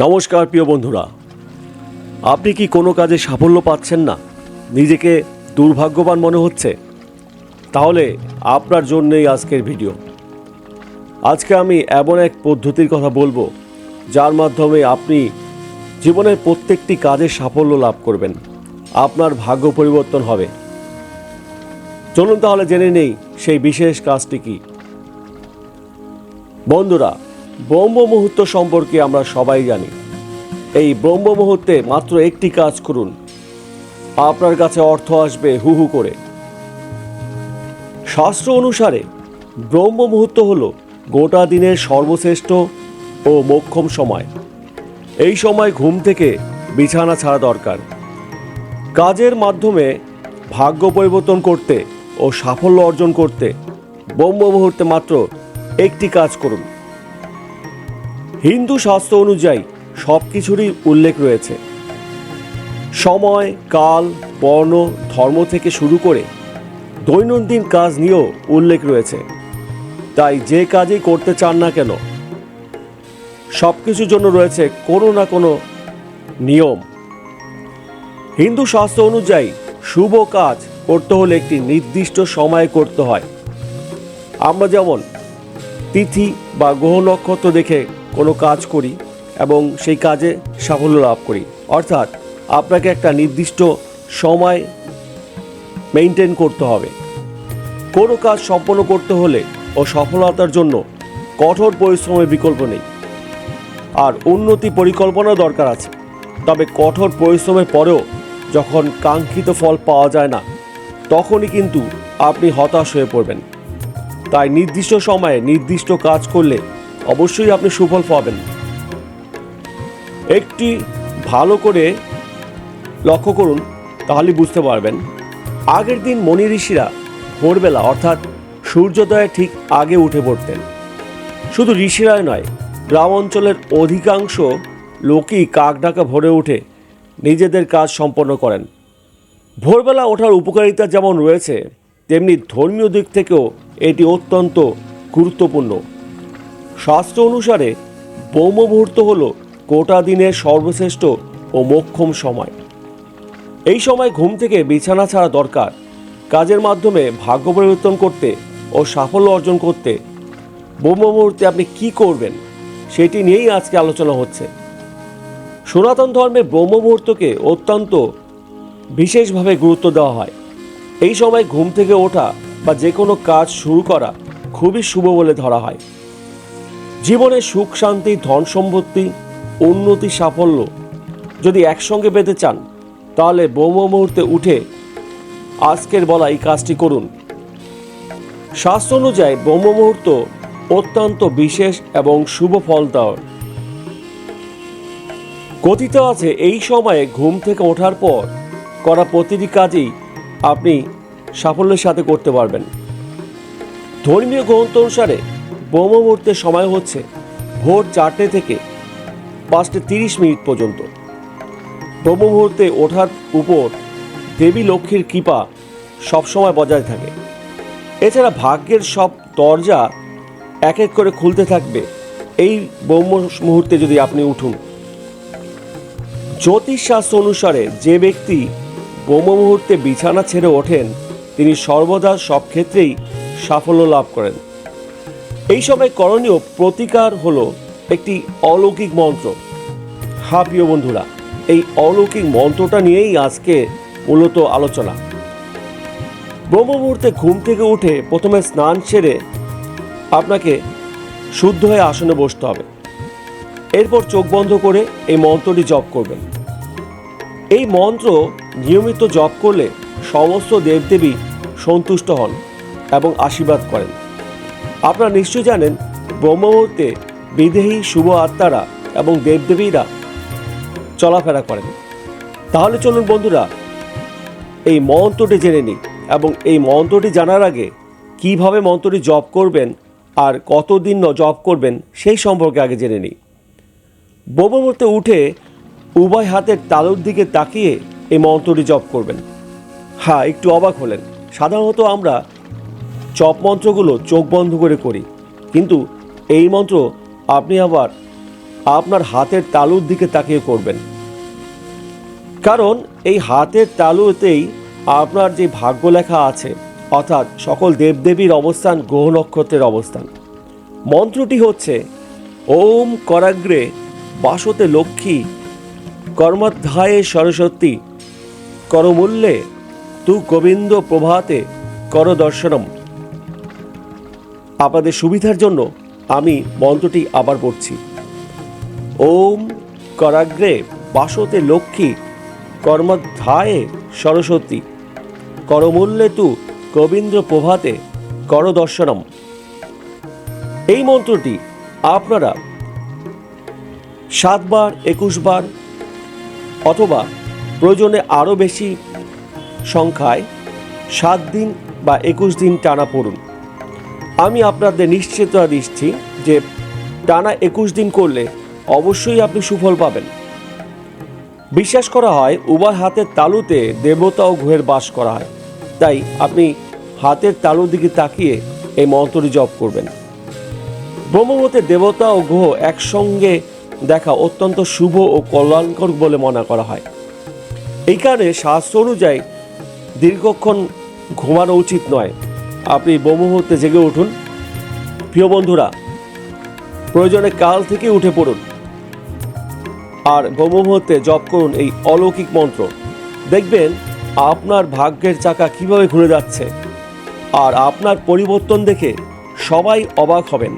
নমস্কার, প্রিয় বন্ধুরা। আপনি কি কোনো কাজে সাফল্য পাচ্ছেন না? নিজেকে দুর্ভাগ্যবান মনে হচ্ছে? তাহলে আপনার জন্যই আজকের ভিডিও। আজকে আমি এমন এক পদ্ধতির কথা বলব, যার মাধ্যমে আপনি জীবনের প্রত্যেকটি কাজে সাফল্য লাভ করবেন। আপনার ভাগ্য পরিবর্তন হবে। চলুন তাহলে জেনে নেই সেই বিশেষ কাজটি কী। বন্ধুরা ব্রহ্ম মুহূর্ত সম্পর্কে আমরা সবাই জানি। এই ব্রহ্ম মুহূর্তে মাত্র একটি কাজ করুন। আপনার কাছে অর্থ আসবে হু হু করে। শাস্ত্র অনুসারে ব্রহ্ম মুহূর্ত হল গোটা দিনের সর্বশ্রেষ্ঠ ও মোক্ষম সময়। এই সময় ঘুম থেকে বিছানা ছাড়া দরকার। কাজের মাধ্যমে ভাগ্য পরিবর্তন করতে ও সাফল্য অর্জন করতে ব্রহ্ম মুহূর্তে মাত্র একটি কাজ করুন। হিন্দু শাস্ত্র অনুযায়ী সব কিছুরই উল্লেখ রয়েছে। সময়, কাল, বর্ণ, ধর্ম থেকে শুরু করে দৈনন্দিন কাজ নিয়েও উল্লেখ রয়েছে। তাই যে কাজই করতে চান না কেন, সব কিছুর জন্য রয়েছে কোনো না কোনো নিয়ম। হিন্দু শাস্ত্র অনুযায়ী শুভ কাজ করতে হলে একটি নির্দিষ্ট সময়ে করতে হয়। আমরা যেমন তিথি বা গ্রহ নক্ষত্র দেখে কোনো কাজ করি এবং সেই কাজে সাফল্য লাভ করি। অর্থাৎ আপনাকে একটা নির্দিষ্ট সময় মেনটেন করতে হবে। কোনো কাজ সম্পন্ন করতে হলে ও সফলতার জন্য কঠোর পরিশ্রমের বিকল্প নেই। আর উন্নতি পরিকল্পনা দরকার আছে। তবে কঠোর পরিশ্রমের পরেও যখন কাঙ্ক্ষিত ফল পাওয়া যায় না, তখনই কিন্তু আপনি হতাশ হয়ে পড়বেন। তাই নির্দিষ্ট সময়ে নির্দিষ্ট কাজ করলে অবশ্যই আপনি সুফল পাবেন। একটি ভালো করে লক্ষ্য করুন, তাহলে বুঝতে পারবেন। আগের দিন মনি ঋষিরা ভোরবেলা, অর্থাৎ সূর্যোদয়ে ঠিক আগে উঠে পড়তেন। শুধু ঋষিরাই নয়, গ্রাম অঞ্চলের অধিকাংশ লোকই কাক ডাকা ভরে উঠে নিজেদের কাজ সম্পন্ন করেন। ভোরবেলা ওঠার উপকারিতা যেমন রয়েছে, তেমনি ধর্মীয় দিক থেকেও এটি অত্যন্ত গুরুত্বপূর্ণ। শাস্ত্র অনুসারে ব্রহ্ম মুহূর্ত হল গোটা দিনের সর্বশ্রেষ্ঠ ও মোক্ষম সময়। এই সময় ঘুম থেকে বিছানা ছাড়া দরকার, কাজের মাধ্যমে ভাগ্য পরিবর্তন করতে ও সাফল্য অর্জন করতে ব্রহ্ম মুহূর্তে আপনি কি করবেন সেটি নিয়েই আজকে আলোচনা হচ্ছে। সনাতন ধর্মে ব্রহ্ম মুহূর্তকে অত্যন্ত বিশেষভাবে গুরুত্ব দেওয়া হয়। এই সময় ঘুম থেকে ওঠা বা যে কোনো কাজ শুরু করা খুবই শুভ বলে ধরা হয়। জীবনে সুখ, শান্তি, ধন সম্পত্তি, উন্নতি, সাফল্য যদি একসঙ্গে পেতে চান, তাহলে ব্রহ্ম মুহূর্তে উঠে আজকের বলা এই কাজটি করুন। শাস্ত্র অনুযায়ী ব্রহ্ম মুহূর্ত অত্যন্ত বিশেষ এবং শুভ ফল দেওয়ার। কথিত আছে, এই সময়ে ঘুম থেকে ওঠার পর করা প্রতিটি কাজই আপনি সাফল্যের সাথে করতে পারবেন। ধর্মীয় গ্রন্থ অনুসারে ব্রহ্ম মুহূর্তের সময় হচ্ছে ভোর চারটে থেকে পাঁচটা তিরিশ মিনিট পর্যন্ত। ব্রহ্ম মুহূর্তে ওঠার উপর দেবী লক্ষ্মীর কৃপা সবসময় বজায় থাকে। এছাড়া ভাগ্যের সব দরজা এক এক করে খুলতে থাকবে। এই ব্রহ্ম মুহূর্তে যদি আপনি উঠুন। জ্যোতিষশাস্ত্র অনুসারে যে ব্যক্তি ব্রহ্ম মুহূর্তে বিছানা ছেড়ে ওঠেন, তিনি সর্বদা সব ক্ষেত্রেই সাফল্য লাভ করেন। এই সময় করণীয় প্রতিকার হলো একটি অলৌকিক মন্ত্র। হ্যাঁ প্রিয় বন্ধুরা, এই অলৌকিক মন্ত্রটা নিয়েই আজকে মূলত আলোচনা। ব্রহ্ম মুহূর্তে ঘুম থেকে উঠে প্রথমে স্নান সেরে আপনাকে শুদ্ধ হয়ে আসনে বসতে হবে। এরপর চোখ বন্ধ করে এই মন্ত্রটি জপ করবেন। এই মন্ত্র নিয়মিত জপ করলে সমস্ত দেবদেবী সন্তুষ্ট হন এবং আশীর্বাদ করেন। আপনারা নিশ্চয় জানেন ব্রহ্ম মুহূর্তে বিদেহী শুভ আত্মারা এবং দেবদেবীরা চলাফেরা করেন। তাহলে চলুন বন্ধুরা, এই মন্ত্রটি জেনে নিই এবং এই মন্ত্রটি জানার আগে কীভাবে মন্ত্রটি জপ করবেন আর কতদিন জপ করবেন সেই সম্পর্কে আগে জেনে নিই। ব্রহ্মমূর্তে উঠে উভয় হাতের তালুর দিকে তাকিয়ে এই মন্ত্রটি জপ করবেন। হ্যাঁ একটু অবাক হলেন। সাধারণত আমরা জপ মন্ত্রগুলো চোখ বন্ধ করে করি। কিন্তু এই মন্ত্র আপনি আবার আপনার হাতের তালুর দিকে তাকিয়ে করবেন। কারণ এই হাতের তালুতেই আপনার যে ভাগ্য লেখা আছে, অর্থাৎ সকল দেবদেবীর অবস্থান, গ্রহ নক্ষত্রের অবস্থান। মন্ত্রটি হচ্ছে, ওম করাগ্রে বাসতে লক্ষ্মী কর্মাধ্যায়ে সরস্বতী, করমূল্যে তু গোবিন্দ প্রভাতে কর দর্শনম আপনাদের সুবিধার জন্য আমি মন্ত্রটি আবার পড়ছি। ওম করাগ্রে বাসতে লক্ষ্মী কর্মাধ্যায়ে সরস্বতী করমূল্যে তু গোবিন্দ প্রভাতে কর দর্শনম। এই মন্ত্রটি আপনারা সাতবার, একুশবার অথবা প্রয়োজনে আরও বেশি সংখ্যায় সাত দিন বা একুশ দিন টানা পড়ুন। আমি আপনাদের নিশ্চয়তা দিচ্ছি যে টানা একুশ দিন করলে অবশ্যই আপনি সুফল পাবেন। বিশ্বাস করা হয় উভয় হাতের তালুতে দেবতা ও গ্রহের বাস করা হয়। তাই আপনি হাতের তালুর দিকে তাকিয়ে এই মন্ত্রটি জপ করবেন। ব্রহ্মমতে দেবতা ও গ্রহ একসঙ্গে দেখা অত্যন্ত শুভ ও কল্যাণকর বলে মনে করা হয়। এই কারণে শাস্ত্র অনুযায়ী দীর্ঘক্ষণ ঘুমানো উচিত নয়। আপনি ব্রহ্মমুহূর্তে জেগে উঠুন। প্রিয় বন্ধুরা, প্রয়োজনে কাল থেকে উঠে পড়ুন। আর ব্রহ্মমুহূর্তে জপ করুন এই অলৌকিক মন্ত্র। দেখবেন আপনার ভাগ্যের চাকা কীভাবে ঘুরে যাচ্ছে। আর আপনার পরিবর্তন দেখে সবাই অবাক হবেন।